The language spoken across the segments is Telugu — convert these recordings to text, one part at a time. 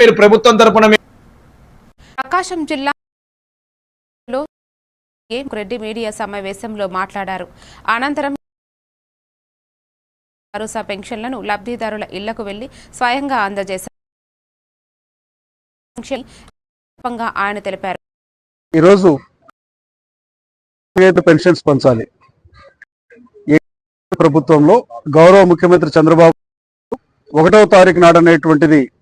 మీరు ప్రభుత్వం తరపున మీ- ప్రకాశం జిల్లాలో ఏం రెడ్డి మీడియా సమావేశంలో మాట్లాడారు. అనంతరం భరోసా పెన్షన్లను లబ్ధిదారుల ఇళ్ళకు వెళ్ళి స్వయంగా అందజేశారు. ఆయన తెలిపారు. ఈరోజు పెన్షన్స్ పంచాలి ప్రభుత్వంలో గౌరవ ముఖ్యమంత్రి చంద్రబాబు ఒకటవ తారీఖు నాడు అనేటువంటిది ఏంటంటే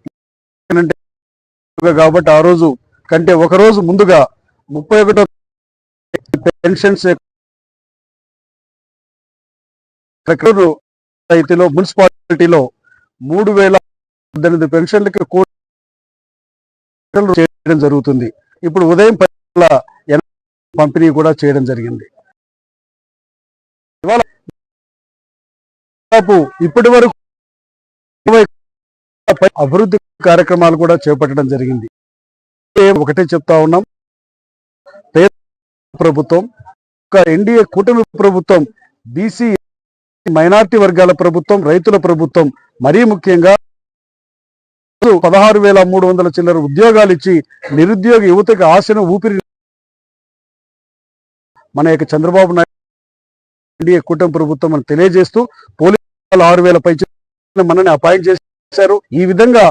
కాబట్టి ఆ రోజు కంటే ఒక రోజు ముందుగా ముప్పై ఒకటో పెన్షన్స్ పంచాయతీలో మున్సిపాలిటీలో మూడు వేల పద్దెనిమిది పెన్షన్లకి కోట్లు చేయడం జరుగుతుంది. ఇప్పుడు ఉదయం పది పంపిణీ కూడా చేయడం జరిగింది. ఇవాళ ఇప్పటి వరకు అభివృద్ధి కార్యక్రమాలు కూడా చేపట్టడం జరిగింది. ఒకటే చెప్తా ఉన్నాం. పేద ప్రభుత్వం ఒక ఎన్డీఏ కూటమి ప్రభుత్వం బీసీ మైనార్టీ వర్గాల ప్రభుత్వం రైతుల ప్రభుత్వం మరీ ముఖ్యంగా పదహారు వేల మూడు వందల చిల్లర ఉద్యోగాలు ఇచ్చి నిరుద్యోగ యువతకి ఆశను ఊపిరి మన యొక్క చంద్రబాబు నాయుడు ఎన్డీఏ కూటమి ప్రభుత్వం అని తెలియజేస్తూ పోలీసు ఆరు వేల పై మనని అపాయింట్ చేశారు. ఈ విధంగా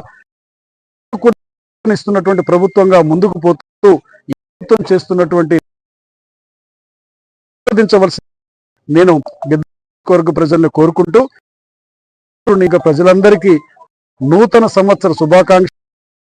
ఇస్తున్నటువంటి ప్రభుత్వంగా ముందుకు పోతూ ప్రభుత్వం చేస్తున్నటువంటి నేను కొరకు ప్రజల్ని కోరుకుంటూ ఇంకా ప్రజలందరికీ నూతన సంవత్సర శుభాకాంక్ష